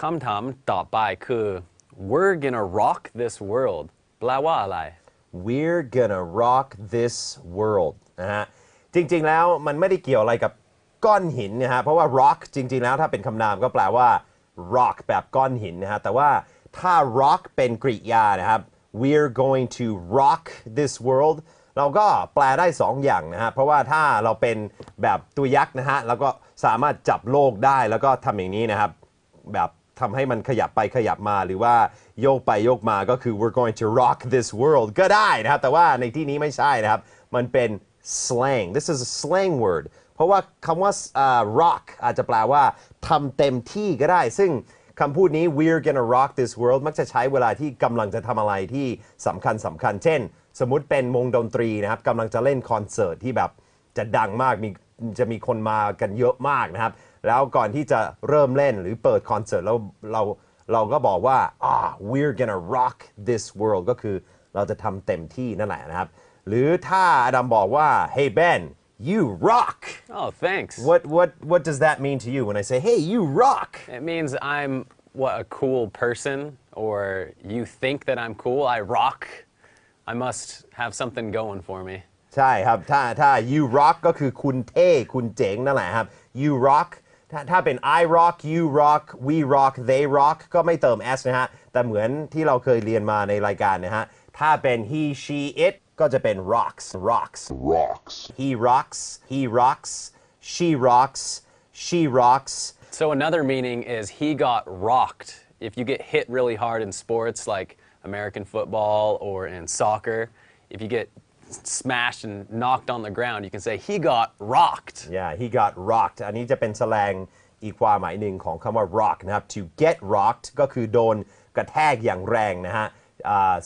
คำถามต่อไปคือ we're gonna rock this world แปลว่าอะไร we're gonna rock this world นะฮะจริง ๆ แล้วมันไม่ได้เกี่ยวอะไรกับก้อนหินนะฮะเพราะว่า rock จริง ๆ แล้วถ้าเป็นคำนามก็แปลว่า rock แบบก้อนหินนะฮะแต่ว่าถ้า rock เป็นกริยานะครับ we're going to rock this world เราก็แปลได้สองอย่างนะฮะ เพราะว่าถ้าเราเป็นแบบตัวยักษ์นะฮะ แล้วก็สามารถจับโลกได้แล้วก็ทำอย่างนี้นะครับ แบบ ทำให้มันขยับไปขยับมาหรือว่าโยกไปโยกมาก็คือ we're going to rock this world ก็ได้นะครับ แต่ว่าในที่นี้ไม่ใช่นะครับ มันเป็น slang this is a slang word เพราะว่าคำว่าอ่า rock อาจจะแปลว่าทำเต็มที่ก็ได้ ซึ่งคำพูดนี้ we're gonna rock this world มักจะใช้เวลาที่กำลังจะทำอะไรที่สำคัญสำคัญ เช่น สมมุติเป็นวงดนตรีนะครับกำลังจะเล่นคอนเสิร์ตที่แบบจะดังมากมีจะมีคนมากันเยอะมากนะครับ แล้วก่อนที่จะเริ่มเล่นหรือเปิดคอนเสิร์ตแล้วเราเราก็บอกว่า ah we're gonna rock this world ก็คือเราจะทำเต็มที่นั่นแหละนะครับ หรือถ้าอดัมบอกว่า hey Ben you rock oh thanks what what what does that mean to you when I say hey you rock it means I'm what a cool person or you think that I'm cool I rock I must have something going for me ใช่ครับถ้าถ้า you rock ก็คือคุณเท่คุณเจ๋งนั่นแหละครับ you rock ถ้าถ้าเป็น I rock you rock we rock they rock ก็ไม่เติม s นะฮะ แต่เหมือนที่เราเคยเรียนมาในรายการนะฮะ ถ้าเป็น he she it ก็จะเป็น rocks rocks rocks. he rocks he rocks she rocks she rocks So another meaning is he got rocked. If you get hit really hard in sports like American football or in soccer, if you get smashed and knocked on the ground, you can say he got rocked. yeah he got rocked อันนี้จะเป็นแสลงอีกความหมายหนึ่งของคำว่า rock นะครับ to get rocked ก็คือโดนกระแทกอย่างแรงนะฮะ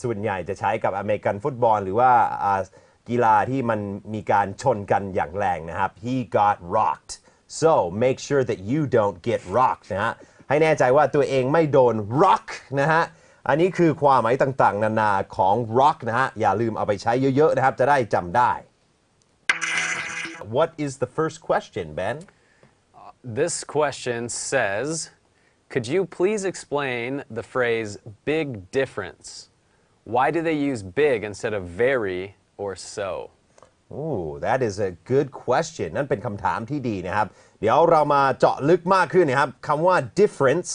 ส่วนใหญ่จะใช้กับอเมริกันฟุตบอลหรือว่าอ่ากีฬาที่มันมีการชนกันอย่างแรงนะครับ he got rocked so make sure that you don't get rocked นะฮะให้แน่ใจว่าตัวเองไม่โดน rock นะฮะ อันนี้คือความหมายต่างๆ นานาของ rock นะฮะ อย่าลืมเอาไปใช้เยอะ ๆ นะครับ จะได้จำได้ What is the first question Ben This question says, could you please explain the phrase big difference? Why do they use big instead of very or so? Ooh that is a good question นั่นเป็นคำถามที่ดีนะครับ เดี๋ยวเรามาเจาะลึกมากขึ้นนะครับคำว่า difference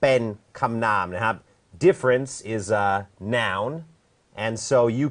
เป็นคำนามนะครับ difference is a noun and so you